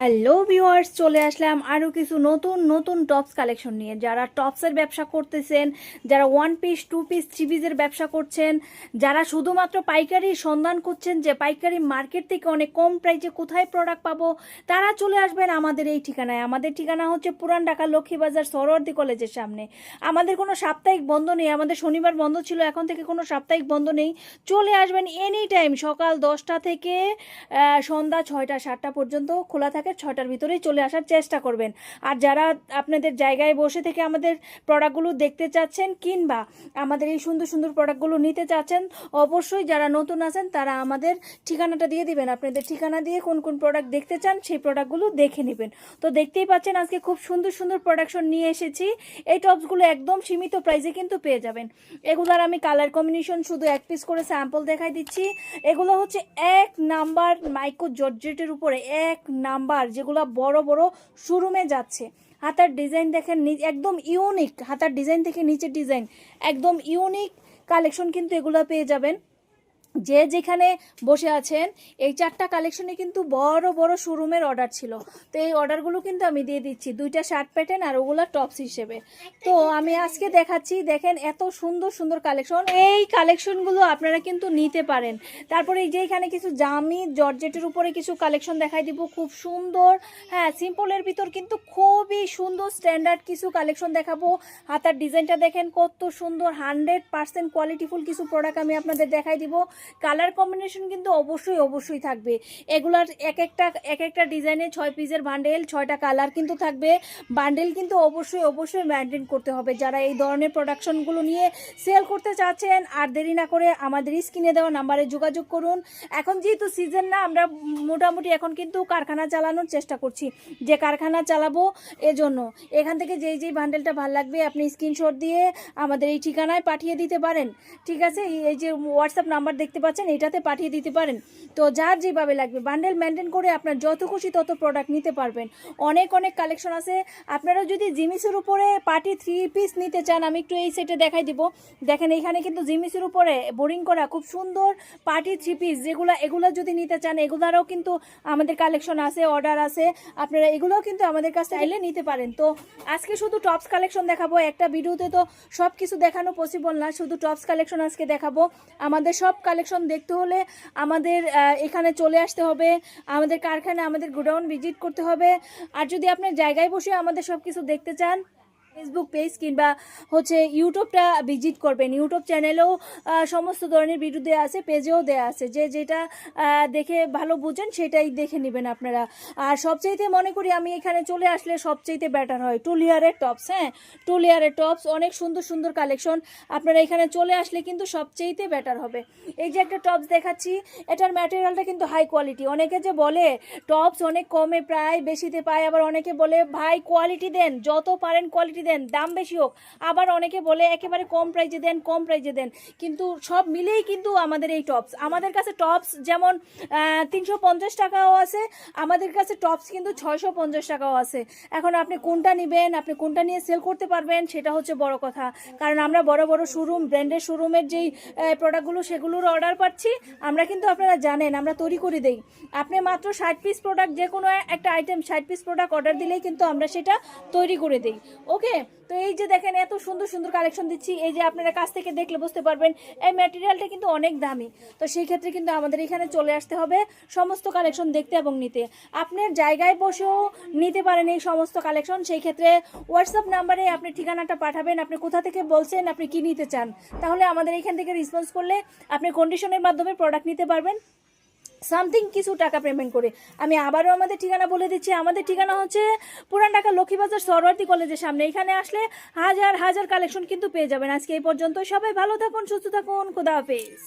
Hello viewers চলে আসলাম আরও কিছু নতুন নতুন টপস কালেকশন নিয়ে। যারা টপসের ব্যবসা করতেছেন, যারা one piece two piece three পিসের ব্যবসা করছেন, যারা শুধুমাত্র পাইকারি সন্ধান করছেন যে পাইকারি মার্কেট থেকে অনেক কম প্রাইসে কোথায় প্রোডাক্ট পাবো, তারা চলে আসবেন আমাদের এই ঠিকানায়। আমাদের ঠিকানা হচ্ছে পুরান ঢাকা লক্ষ্মীবাজার সরোয়ার্দি কলেজের সামনে। আমাদের কোনো সাপ্তাহিক বন্ধ নেই, আমাদের শনিবার বন্ধ ছিল, এখন থেকে কোনো সাপ্তাহিক বন্ধ নেই। চলে আসবেন এনি টাইম সকাল দশটা থেকে সন্ধ্যা ছয়টা, সাতটা পর্যন্ত খোলা থাকে। ছয়টার ভিতরেই চলে আসার চেষ্টা করবেন। আর যারা আপনাদের জায়গায় বসে থেকে আমাদের প্রোডাক্টগুলো দেখতে চাচ্ছেন কিংবা আমাদের এই সুন্দর সুন্দর প্রোডাক্টগুলো নিতে চাচ্ছেন, অবশ্যই যারা নতুন আছেন তারা আমাদের ঠিকানাটা দিয়ে দিবেন। আপনাদের ঠিকানা দিয়ে কোন কোন প্রোডাক্ট দেখতে চান সেই প্রোডাক্টগুলো দেখে নেবেন। তো দেখতেই পাচ্ছেন আজকে খুব সুন্দর সুন্দর প্রোডাকশন নিয়ে এসেছি। এই টপসগুলো একদম সীমিত প্রাইসে কিন্তু পেয়ে যাবেন। এগুলার আমি কালার কম্বিনেশন শুধু এক পিস করে স্যাম্পল দেখাই দিচ্ছি। এগুলো হচ্ছে এক নাম্বার মাইক্রো জর্জেটের উপরে এক নাম্বার যেগুলো বড় বড় শোরুমে যাচ্ছে। হাতার ডিজাইন দেখেন একদম ইউনিক হাতার ডিজাইন থেকে নিচের ডিজাইন একদম ইউনিক কালেকশন কিন্তু এগুলো পেয়ে যাবেন। যে যেখানে বসে আছেন, এই চারটা কালেকশনে কিন্তু বড় বড় শোরুমের অর্ডার ছিল। তো এই অর্ডারগুলো কিন্তু আমি দিয়ে দিচ্ছি। দুইটা শার্ট প্যাটার্ন আর ওগুলো টপস হিসেবে। তো আমি আজকে দেখাচ্ছি, দেখেন এত সুন্দর সুন্দর কালেকশন এই কালেকশনগুলো আপনারা কিন্তু নিতে পারেন। তারপরে এই যে এখানে কিছু জামি জর্জেটের উপরে কিছু কালেকশন দেখাই দিব। খুব সুন্দর। হ্যাঁ সিম্পলের ভিতর কিন্তু খুবই সুন্দর স্ট্যান্ডার্ড কিছু কালেকশন দেখাবো। হাতার ডিজাইনটা দেখেন কত সুন্দর। হান্ড্রেড পার্সেন্ট কোয়ালিটিফুল কিছু প্রোডাক্ট আমি আপনাদের দেখাই দিব। কালার কম্বিনেশন কিন্তু অবশ্যই অবশ্যই থাকবে। এগুলার এক একটা এক একটা ডিজাইনে ছয় পিসের বান্ডেল ছয়টা কালার কিন্তু থাকবে। বান্ডেল কিন্তু অবশ্যই অবশ্যই মেনটেন করতে হবে। যারা এই ধরনের প্রোডাকশনগুলো নিয়ে সেল করতে চাচ্ছেন, আর দেরি না করে আমাদের স্ক্রিনে দেওয়া নাম্বারে যোগাযোগ করুন। এখন যেহেতু সিজন না, আমরা মোটামুটি এখন কিন্তু কারখানা চালানোর চেষ্টা করছি। যে কারখানা চালাবো এজন্য। এখান থেকে যেই যেই বান্ডেলটা ভালো লাগবে, আপনি স্ক্রিনশট দিয়ে আমাদের এই ঠিকানায় পাঠিয়ে দিতে পারেন। ঠিক আছে? এই যে হোয়াটসঅ্যাপ নাম্বার দেখতে পাচ্ছেন, এটাতে পাঠিয়ে দিতে পারেন। তো যার যেভাবে লাগবে বান্ডেল মেনটেন করে আপনার যত খুশি তত প্রোডাক্ট নিতে পারবেন। অনেক অনেক কালেকশন আছে। আপনারা যদি জিমিসের উপরে পার্টি থ্রি পিস নিতে চান, আমি একটু এই সেটে দেখাই দিব। দেখেন, এখানে কিন্তু জিমিসের উপরে বোরিং করা, খুব সুন্দর পার্টি থ্রি পিস যেগুলো, এগুলো যদি নিতে চান, এগুলারও কিন্তু আমাদের কালেকশন আছে অর্ডার আছে। আপনারা এগুলোও কিন্তু আমাদের কাছে চাইলে নিতে পারেন। তো আজকে শুধু টপস কালেকশন দেখাবো, একটা ভিডিওতে তো সব কিছু দেখানো পসিবল না। শুধু টপস কালেকশন আজকে দেখাবো। আমাদের সব কালেকশন দেখতে হলে আমাদের এখানে চলে আসতে হবে। আমাদের কারখানা আমাদের গোডাউন ভিজিট করতে হবে। আর যদি আপনার জায়গায় বসে আমাদের সব কিছু দেখতে চান ফেসবুক পেজ কিংবা হচ্ছে ইউটিউবটা ভিজিট করবেন। ইউটিউব চ্যানেলেও সমস্ত ধরনের ভিডিও দেওয়া আছে পেজেও দেওয়া আছে। যে যেটা দেখে ভালো বুঝেন, সেটাই দেখে নেবেন আপনারা। আর সবচাইতে মনে করি আমি এখানে চলে আসলে সবচাইতে বেটার হয় টু লেয়ারের টপস হ্যাঁ? টু লেয়ারের টপস অনেক সুন্দর সুন্দর কালেকশন আপনারা এখানে চলে আসলে কিন্তু সবচাইতে বেটার হবে। এই যে একটা টপস দেখাচ্ছি, এটার ম্যাটেরিয়ালটা কিন্তু হাই কোয়ালিটি অনেকে যে বলে টপস অনেক কমে, প্রায় বেশিতে পায়। আবার অনেকে বলে, ভাই কোয়ালিটি দেন, যত পারেন কোয়ালিটি দেন, দাম বেশি হোক। আবার অনেকে বলে, একেবারে কম প্রাইজে দেন, কম প্রাইজে দেন। কিন্তু সব মিলেই কিন্তু আমাদের এই টপস আমাদের কাছে টপস যেমন তিনশো পঞ্চাশ টাকাও আছে, আমাদের কাছে টপস কিন্তু ছয়শো পঞ্চাশ টাকাও আছে। এখন আপনি কোনটা নেবেন, আপনি কোনটা নিয়ে সেল করতে পারবেন, সেটা হচ্ছে বড় কথা। কারণ আমরা বড় বড় শোরুম ব্র্যান্ডের শোরুমের যেই প্রোডাক্টগুলো সেগুলোর অর্ডার পাচ্ছি, আমরা কিন্তু আপনারা জানেন, আমরা তৈরি করে দেই। আপনি মাত্র ষাট পিস প্রোডাক্ট যে কোনো একটা আইটেম ষাট পিস প্রোডাক্ট অর্ডার দিলেই কিন্তু আমরা সেটা তৈরি করে দেই। ওকে তো এই যে দেখেন, এত সুন্দর সুন্দর কালেকশন দিচ্ছি। এই যে আপনারা কাছ থেকে দেখলে বুঝতে পারবেন, এই ম্যাটেরিয়ালটা কিন্তু অনেক দামি। তো সেই ক্ষেত্রে কিন্তু আমাদের এখানে চলে আসতে হবে সমস্ত কালেকশন দেখতে এবং নিতে। আপনার জায়গায় বসেও নিতে পারেন এই সমস্ত কালেকশন সেই ক্ষেত্রে হোয়াটসঅ্যাপ নাম্বারে আপনি ঠিকানাটা পাঠাবেন, আপনি কোথা থেকে বলছেন, আপনি কি নিতে চান। তাহলে আমাদের এখান থেকে রেসপন্স করলে আপনি কন্ডিশনের মাধ্যমে প্রোডাক্ট নিতে পারবেন। সামথিং কিছু টাকা পেমেন্ট করে। আমি আবারও আমাদের ঠিকানা বলে দিচ্ছি। আমাদের ঠিকানা হচ্ছে পুরান ঢাকা লক্ষ্মীবাজার সরওয়ার্দি কলেজের সামনে। এখানে আসলে হাজার হাজার কালেকশন কিন্তু পেয়ে যাবেন। আজকে এই পর্যন্ত সবাই ভালো থাকুন, সুস্থ থাকুন। খুদা হাফেজ।